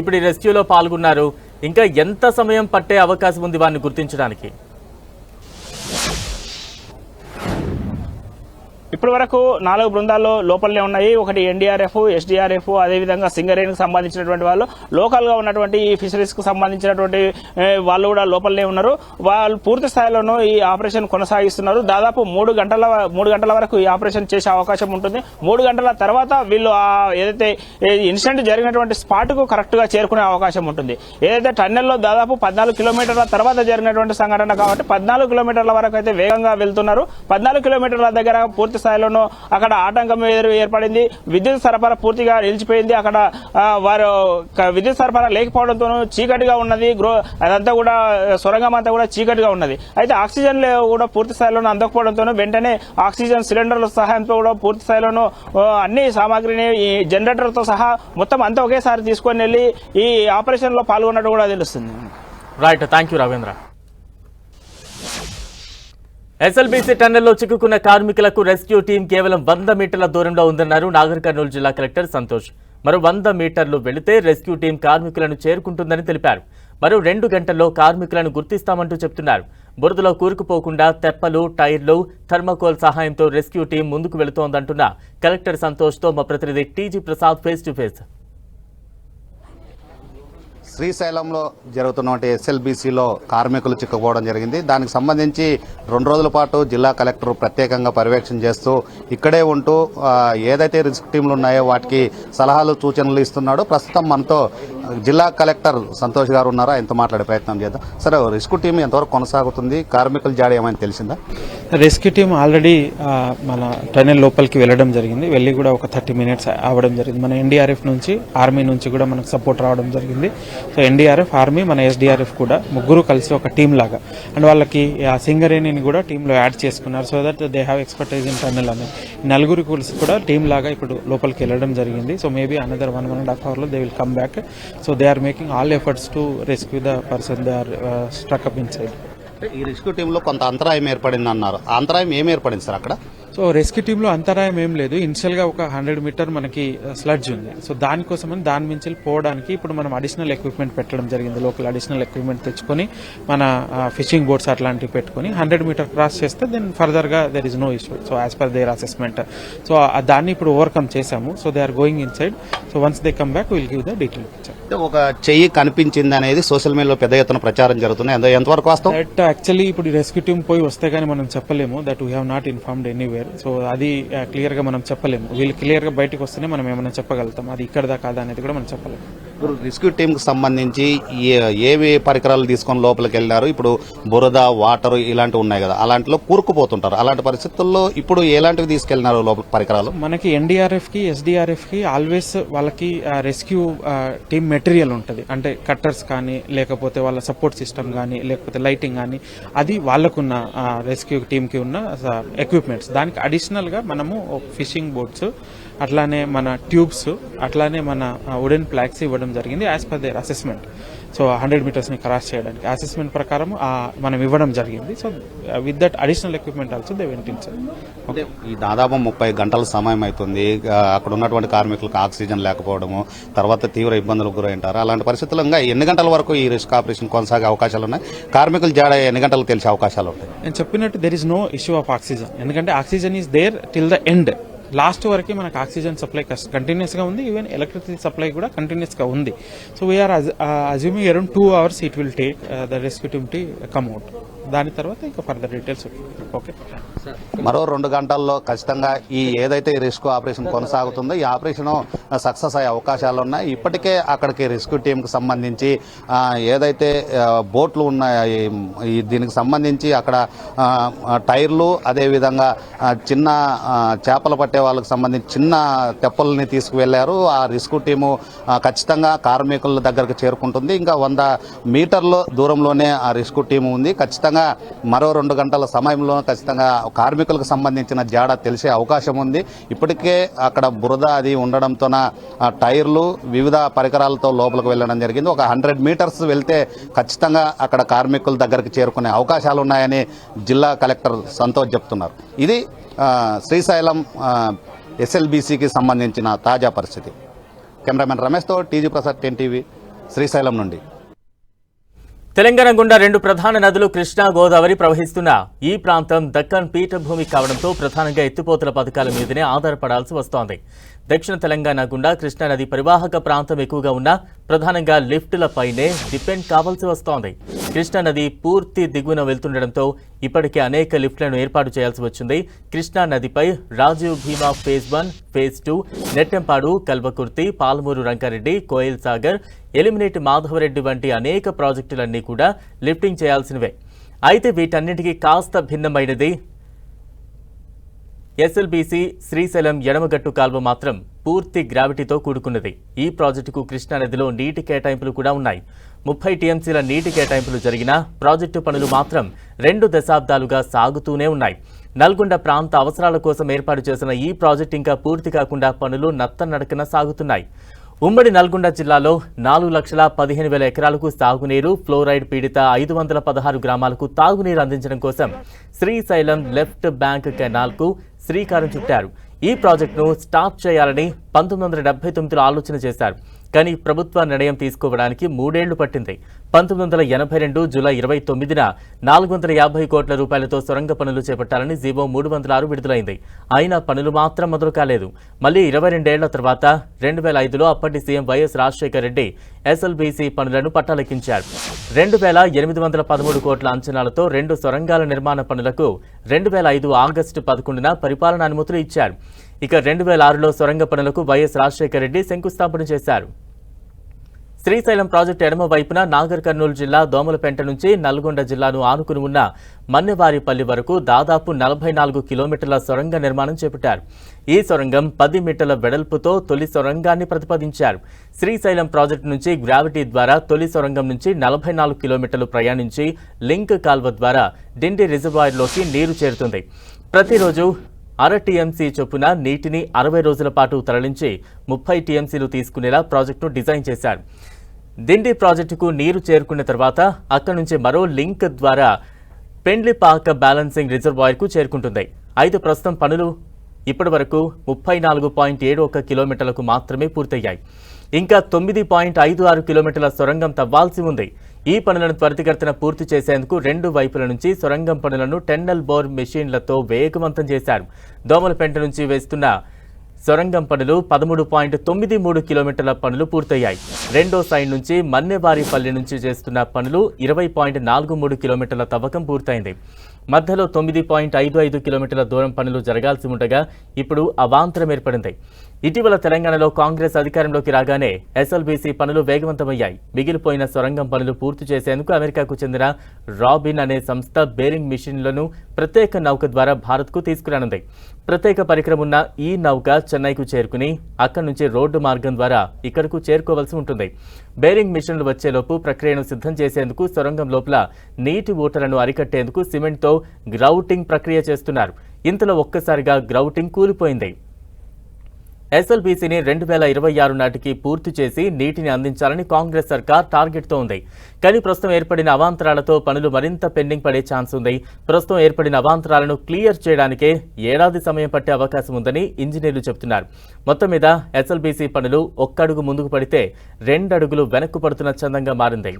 ఇప్పుడు ఈ రెస్క్యూలో పాల్గొన్నారు. ఇంకా ఎంత సమయం పట్టే అవకాశం ఉంది వారిని గుర్తించడానికి? ఇప్పటి వరకు నాలుగు బృందాలు లోపలనే ఉన్నాయి. ఒకటి ఎన్డీఆర్ఎఫ్ ఎస్డీఆర్ఎఫ్ అదేవిధంగా సింగరేణికి సంబంధించినటువంటి వాళ్ళు. లోకల్గా ఉన్నటువంటి ఈ ఫిషరీస్కు సంబంధించినటువంటి వాళ్ళు కూడా లోపలనే ఉన్నారు. వాళ్ళు పూర్తి స్థాయిలోనూ ఈ ఆపరేషన్ కొనసాగిస్తున్నారు. దాదాపు మూడు గంటల మూడు గంటల వరకు ఈ ఆపరేషన్ చేసే అవకాశం ఉంటుంది. మూడు గంటల తర్వాత వీళ్ళు ఏదైతే ఇన్సిడెంట్ జరిగినటువంటి స్పాట్కు కరెక్ట్గా చేరుకునే అవకాశం ఉంటుంది. ఏదైతే టన్నెల్లో దాదాపు పద్నాలుగు కిలోమీటర్ల తర్వాత జరిగినటువంటి సంఘటన కాబట్టి పద్నాలుగు కిలోమీటర్ల వరకు అయితే వేగంగా వెళ్తున్నారు. పద్నాలుగు కిలోమీటర్ల దగ్గర పూర్తి స్థాయిలోనూ అక్కడ ఆటంకం ఏర్పడింది. విద్యుత్ సరఫరా పూర్తిగా నిలిచిపోయింది. అక్కడ వారు విద్యుత్ సరఫరా లేకపోవడంతో చీకటిగా ఉన్నది. గ్రో అదంతా కూడా సొరంగం అంతా కూడా చీకటిగా ఉన్నది. అయితే ఆక్సిజన్ కూడా పూర్తి స్థాయిలో అందకపోవడంతో వెంటనే ఆక్సిజన్ సిలిండర్ల సహాయంతో కూడా పూర్తి స్థాయిలోనూ అన్ని సామాగ్రిని ఈ జనరేటర్తో సహా మొత్తం అంతా ఒకేసారి తీసుకొని వెళ్ళి ఈ ఆపరేషన్లో పాల్గొన్నట్టు కూడా తెలుస్తుంది. Right thank you Ravindra SLBC టన్నెల్లో చిక్కుకున్న కార్మికులకు రెస్క్యూ టీం కేవలం వంద మీటర్ల దూరంలో ఉందన్నారు నాగర్ కర్నూలు జిల్లా కలెక్టర్ సంతోష్. మరో వంద మీటర్లు వెళితే రెస్క్యూ టీం కార్మికులను చేరుకుంటుందని తెలిపారు. మరో రెండు గంటల్లో కార్మికులను గుర్తిస్తామంటూ చెప్తున్నారు. బురదలో కూరుకుపోకుండా తెప్పలు టైర్లు థర్మకోల్ సహాయంతో రెస్క్యూ టీం ముందుకు వెళుతోందంటున్న కలెక్టర్ సంతోష్తో మా ప్రతినిధి TG Prasad face to face శ్రీశైలంలో జరుగుతున్నటువంటి ఎస్ఎల్బీసీలో కార్మికులు చిక్కుకోవడం జరిగింది. దానికి సంబంధించి రెండు రోజుల పాటు జిల్లా కలెక్టర్ ప్రత్యేకంగా పర్యవేక్షణ చేస్తూ ఇక్కడే ఉంటూ ఏదైతే రిస్క్ టీంలు ఉన్నాయో వాటికి సలహాలు సూచనలు ఇస్తున్నాడు ప్రస్తుతం మనతో జిల్లా కలెక్టర్ సంతోష్ గారు ఉన్నారా? ఎంత మాట్లాడే ప్రయత్నం చేద్దాం. సరే రిస్క్ టీం ఎంతవరకు కొనసాగుతుంది? కార్మికుల జాడ ఏమైనా తెలిసిందా? రెస్క్యూ టీం ఆల్రెడీ మన టనెల్ లోపలికి వెళ్ళడం జరిగింది. వెళ్ళి కూడా ఒక థర్టీ మినిట్స్ అవ్వడం జరిగింది. మన ఎన్డీఆర్ఎఫ్ నుంచి ఆర్మీ నుంచి కూడా మనకు సపోర్ట్ రావడం జరిగింది. సో ఎన్డీఆర్ఎఫ్ ఆర్మీ మన ఎస్డీఆర్ఎఫ్ కూడా ముగ్గురు కలిసి ఒక టీం లాగా. అండ్ వాళ్ళకి ఆ సింగరేణిని కూడా టీంలో యాడ్ చేసుకున్నారు. So that they have expertise in tunnel అని నలుగురు కలిసి కూడా టీం లాగా ఇప్పుడు లోపలికి వెళ్ళడం జరిగింది. So maybe another one one and half అవర్లో they will come back so they are making all efforts to rescue the person they are struck up inside ఈ రిస్క్ టీంలో కొంత అంతరాయం ఏర్పడింది అన్నారు అంతరాయం ఏం ఏర్పడింది సార్ అక్కడ? సో రెస్క్యూ టీంలో అంతరాయం ఏం లేదు. ఇనిషియల్గా ఒక హండ్రెడ్ మీటర్ మనకి స్లడ్జ్ ఉంది. సో దానికోసమని దాని మించి పోవడానికి ఇప్పుడు మనం అడిషనల్ ఎక్విప్మెంట్ పెట్టడం జరిగింది. లోకల్ అడిషనల్ ఎక్విప్మెంట్ తెచ్చుకొని మన ఫిషింగ్ బోట్స్ అట్లాంటివి పెట్టుకొని హండ్రెడ్ మీటర్ క్రాస్ చేస్తే దెన్ ఫర్దర్గా there is no issue so as per their assessment so దాన్ని ఇప్పుడు ఓవర్కమ్ చేశాము. So they are going inside so once they come back will give the detail picture ఒక చెయ్యి కనిపించింది అనేది సోషల్ మీడియాలో పెద్ద ఎత్తున ప్రచారం జరుగుతుంది ఎంత- ఎంతవరకు వాస్తవం? యాక్చువల్లీ ఇప్పుడు రెస్క్యూ టీమ్ పోయి వస్తే గానీ మనం చెప్పలేము. That we have not informed anywhere so అది క్లియర్గా మనం చెప్పలేము. వీళ్ళు క్లియర్గా బయటకు వస్తేనే మనం ఏమైనా చెప్పగలుగుతాం. అది ఇక్కడదా కాదా అనేది కూడా మనం చెప్పలేము. ఇప్పుడు రెస్క్యూ టీంకి సంబంధించి ఏ- ఏవి పరికరాలు తీసుకొని లోపలికి వెళ్ళారు? ఇప్పుడు బురద వాటర్ ఇలాంటివి ఉన్నాయి కదా అలాంటిలో కూరుకుపోతుంటారు. అలాంటి పరిస్థితుల్లో ఇప్పుడు ఎలాంటివి తీసుకెళ్ళినారు లోపల పరికరాలు? మనకి ఎన్డీఆర్ఎఫ్కి ఎస్డీఆర్ఎఫ్కి ఆల్వేస్ వాళ్ళకి రెస్క్యూ టీమ్ మెటీరియల్ ఉంటుంది. అంటే కట్టర్స్ కానీ లేకపోతే వాళ్ళ సపోర్ట్ సిస్టమ్ కానీ లేకపోతే లైటింగ్ కానీ అది వాళ్ళకున్న రెస్క్యూ టీంకి ఉన్న ఎక్విప్మెంట్స్. దానికి అడిషనల్గా మనము ఫిషింగ్ బోట్స్ అట్లానే మన ట్యూబ్స్ అట్లానే మన వుడెన్ ప్లాక్స్ ఇవ్వడం జరిగింది as per their assessment so hundred మీటర్స్ని cross చేయడానికి. అసెస్మెంట్ ప్రకారం మనం ఇవ్వడం జరిగింది. So with that additional equipment also they వెంట అంటే ఈ దాదాపు ముప్పై గంటల సమయం అవుతుంది అక్కడ ఉన్నటువంటి కార్మికులకు ఆక్సిజన్ లేకపోవడము తర్వాత తీవ్ర ఇబ్బందులకు గురైంటారు. అలాంటి పరిస్థితుల్లో ఇంకా ఎన్ని గంటల వరకు ఈ రిస్క్ ఆపరేషన్ కొనసాగే అవకాశాలు ఉన్నాయి? కార్మికుల జాడ ఎన్ని గంటలకు తెలిసే అవకాశాలు ఉంటాయి? నేను చెప్పినట్టు there is no issue of oxygen ఎందుకంటే oxygen is there till the end last వరకు మనకు ఆక్సిజన్ సప్లై కంటిన్యూస్గా ఉంది ఈవెన్ ఎలక్ట్రిసిటీ సప్లై కూడా కంటిన్యూస్గా ఉంది. So we are assuming around two hours it will take the rescue team to come out దాని తర్వాత ఇంకా ఫర్దర్ డీటెయిల్స్ ఓకే మరో రెండు గంటల్లో ఖచ్చితంగా ఈ ఏదైతే ఈ రిస్క్ ఆపరేషన్ కొనసాగుతుందో ఈ ఆపరేషన్ సక్సెస్ అయ్యే అవకాశాలు ఉన్నాయి. ఇప్పటికే అక్కడికి రిస్క్ టీంకి సంబంధించి ఆ, ఏదైతే బోట్లు ఉన్నాయి ఈ దీనికి సంబంధించి అక్కడ టైర్లు అదేవిధంగా చిన్న చేపలు పట్టే వాళ్ళకి సంబంధించి చిన్న తెప్పల్ని తీసుకువెళ్ళారు ఆ రిస్క్ టీము ఖచ్చితంగా కార్మికుల దగ్గరకు చేరుకుంటుంది. ఇంకా వంద మీటర్ల దూరంలోనే ఆ రిస్క్ టీము ఉంది. ఖచ్చితంగా మరో రెండు గంటల సమయంలో ఖచ్చితంగా కార్మికులకు సంబంధించిన జాడ తెలిసే అవకాశం ఉంది. ఇప్పటికే అక్కడ బురద అది ఉండడంతోన టైర్లు వివిధ పరికరాలతో లోపలికి వెళ్ళడం జరిగింది. ఒక హండ్రెడ్ మీటర్స్ వెళ్తే ఖచ్చితంగా అక్కడ కార్మికుల దగ్గరికి చేరుకునే అవకాశాలు ఉన్నాయని జిల్లా కలెక్టర్ సంతోష్ చెప్తున్నారు. ఇది శ్రీశైలం ఎస్ఎల్బీసీకి సంబంధించిన తాజా పరిస్థితి. Cameraman రమేష్తో TG Prasad ten TV Srisailam నుండి. తెలంగాణ గుండా రెండు ప్రధాన నదులు కృష్ణా గోదావరి ప్రవహిస్తున్న ఈ ప్రాంతం దక్కన్ పీఠభూమి కావడంతో ప్రధానంగా ఎత్తిపోతల పథకాల మీదనే ఆధారపడాల్సి వస్తోంది. దక్షిణ తెలంగాణ గుండా కృష్ణా నది పరివాహక ప్రాంతం ఎక్కువగా ఉన్న ప్రధానంగా లిఫ్టులపైనే డిపెండ్ కావాల్సి వస్తోంది. కృష్ణా నది పూర్తి దిగువన వెళ్తుండటంతో ఇప్పటికే అనేక లిఫ్ట్లను ఏర్పాటు చేయాల్సి వచ్చింది. కృష్ణా నదిపై Rajiv Bhima phase one phase two Nettempadu Kalwakurthy Palamuru Rangareddy Koil Sagar Alimineti Madhavareddy వంటి అనేక ప్రాజెక్టులన్నీ కూడా లిఫ్టింగ్ చేయాల్సినవే. అయితే వీటన్నిటికీ కాస్త భిన్నమైనది. ఎస్ఎల్బీసీ శ్రీశైలం ఎడమగట్టు కాల్వ మాత్రం పూర్తి గ్రావిటీతో కూడుకున్నది. ఈ ప్రాజెక్టుకు కృష్ణానదిలో నీటి కేటాయింపులు కూడా ఉన్నాయి. ముప్పై టీఎంసీల నీటి కేటాయింపులు జరిగినా ప్రాజెక్టు పనులు మాత్రం రెండు దశాబ్దాలుగా సాగుతూనే ఉన్నాయి. నల్గొండ ప్రాంత అవసరాల కోసం ఏర్పాటు చేసిన ఈ ప్రాజెక్టు ఇంకా పూర్తి కాకుండా పనులు నత్తనడకన సాగుతున్నాయి. ఉమ్మడి నల్గొండ జిల్లాలో నాలుగు లక్షల పదిహేను వేల ఎకరాలకు సాగునీరు ఫ్లోరైడ్ పీడిత ఐదు వందల పదహారు గ్రామాలకు తాగునీరు అందించడం కోసం శ్రీశైలం లెఫ్ట్ బ్యాంక్ కెనాల్కు శ్రీకారం చుట్టారు. ఈ ప్రాజెక్టును స్టాప్ చేయాలని పంతొమ్మిది వందల డెబ్బై తొమ్మిదిలో ఆలోచన చేశారు. కానీ ప్రభుత్వ నిర్ణయం తీసుకోవడానికి మూడేళ్ళు పట్టింది. పంతొమ్మిది వందల ఎనభై రెండు జూలై ఇరవై తొమ్మిదిన నాలుగు వందల యాభై కోట్ల రూపాయలతో సొరంగ పనులు చేపట్టాలని జీవో మూడు వందల ఆరు విడుదలైంది. అయినా పనులు మాత్రం మొదలు కాలేదు. మళ్ళీ ఇరవై రెండేళ్ళ తర్వాత రెండు వేల ఐదులో అప్పటి CM YS Rajasekhara Reddy SLBC పనులను పట్టాలెక్కించారు. రెండు వేల ఎనిమిది వందల పదమూడు కోట్ల అంచనాలతో రెండు సొరంగాల నిర్మాణ పనులకు రెండు వేల ఐదు ఆగస్టు పదకొండున పరిపాలన అనుమతులు ఇచ్చారు. ఇక రెండు వేల ఆరులో సొరంగ పనులకు వైఎస్ రాజశేఖర రెడ్డి శంకుస్థాపన చేశారు. శ్రీశైలం ప్రాజెక్టు ఎడమ వైపున నాగర్ కర్నూలు జిల్లా దోమలపెంట నుంచి నల్గొండ జిల్లాను ఆనుకుని ఉన్న మన్నెవారిపల్లి వరకు దాదాపు నలభై నాలుగు కిలోమీటర్ల సొరంగ నిర్మాణం చేపట్టారు. ఈ సొరంగం పది మీటర్ల వెడల్పుతో తొలి సొరంగాన్ని ప్రతిపాదించారు. శ్రీశైలం ప్రాజెక్టు నుంచి గ్రావిటీ ద్వారా తొలి సొరంగం నుంచి నలభై నాలుగు కిలోమీటర్లు ప్రయాణించి లింక్ కాల్వ ద్వారా డిండి రిజర్వాయర్లోకి నీరు చేరుతుంది. ప్రతిరోజు అర టీఎంసీ చొప్పున నీటిని అరవై రోజుల పాటు తరలించి ముప్పై టీఎంసీలు తీసుకునేలా ప్రాజెక్టును డిజైన్ చేశారు. దిండి ప్రాజెక్టుకు నీరు చేరుకున్న తర్వాత అక్కడి నుంచి మరో లింక్ ద్వారా పెండ్లిపాక బ్యాలెన్సింగ్ రిజర్వాయర్కు చేరుకుంటుంది. అయితే ప్రస్తుతం పనులు ఇప్పటి వరకు ముప్పై నాలుగు పాయింట్ ఏడు ఒక కిలోమీటర్లకు మాత్రమే పూర్తయ్యాయి. ఇంకా తొమ్మిది పాయింట్ ఐదు ఆరు కిలోమీటర్ల సొరంగం తవ్వాల్సి ఉంది. ఈ పనులను త్వరితగతిన పూర్తి చేసేందుకు రెండు వైపుల నుంచి సొరంగం పనులను టెన్నల్ బోర్ మెషిన్లతో వేగవంతం చేశారు. దోమలపెంట నుంచి వేస్తున్న సొరంగం పనులు పదమూడు పాయింట్ తొమ్మిది మూడు కిలోమీటర్ల పనులు పూర్తయ్యాయి. రెండో సైడ్ నుంచి మన్నెవారిపల్లి నుంచి చేస్తున్న పనులు ఇరవై పాయింట్ నాలుగు మూడు కిలోమీటర్ల తవ్వకం పూర్తయింది. మధ్యలో తొమ్మిది పాయింట్ ఐదు ఐదు కిలోమీటర్ల దూరం పనులు జరగాల్సి ఉండగా ఇప్పుడు అవాంతరం ఏర్పడింది. ఇటీవల తెలంగాణలో కాంగ్రెస్ అధికారంలోకి రాగానే ఎస్ఎల్బీసీ పనులు వేగవంతమయ్యాయి. మిగిలిపోయిన సొరంగం పనులు పూర్తి చేసేందుకు అమెరికాకు చెందిన రాబిన్ అనే సంస్థ బేరింగ్ మిషన్లను ప్రత్యేక నౌక ద్వారా భారత్కు తీసుకురానుంది. ప్రత్యేక పరికరం ఉన్న ఈ నౌక చెన్నైకు చేరుకుని అక్కడి నుంచి రోడ్డు మార్గం ద్వారా ఇక్కడకు చేరుకోవాల్సి ఉంటుంది. బేరింగ్ మిషన్లు వచ్చేలోపు ప్రక్రియను సిద్ధం చేసేందుకు సొరంగం లోపల నీటి ఊటలను అరికట్టేందుకు సిమెంట్తో గ్రౌటింగ్ ప్రక్రియ చేస్తున్నారు. ఇంతలో ఒక్కసారిగా గ్రౌటింగ్ కూలిపోయింది. ఎస్ఎల్బీసీని రెండు వేల ఇరవై ఆరు నాటికి పూర్తి చేసి నీటిని అందించాలని కాంగ్రెస్ సర్కార్ టార్గెట్తో ఉంది. కానీ ప్రస్తుతం ఏర్పడిన అవాంతరాలతో పనులు మరింత పెండింగ్ పడే ఛాన్స్ ఉంది. ప్రస్తుతం ఏర్పడిన అవాంతరాలను క్లియర్ చేయడానికే ఏడాది సమయం పట్టే అవకాశం ఉందని ఇంజనీర్లు చెబుతున్నారు. మొత్తం మీద ఎస్ఎల్బీసీ పనులు ఒక్కడుగు ముందుకు పడితే రెండడుగులు వెనక్కు పడుతున్న చందంగా మారింది.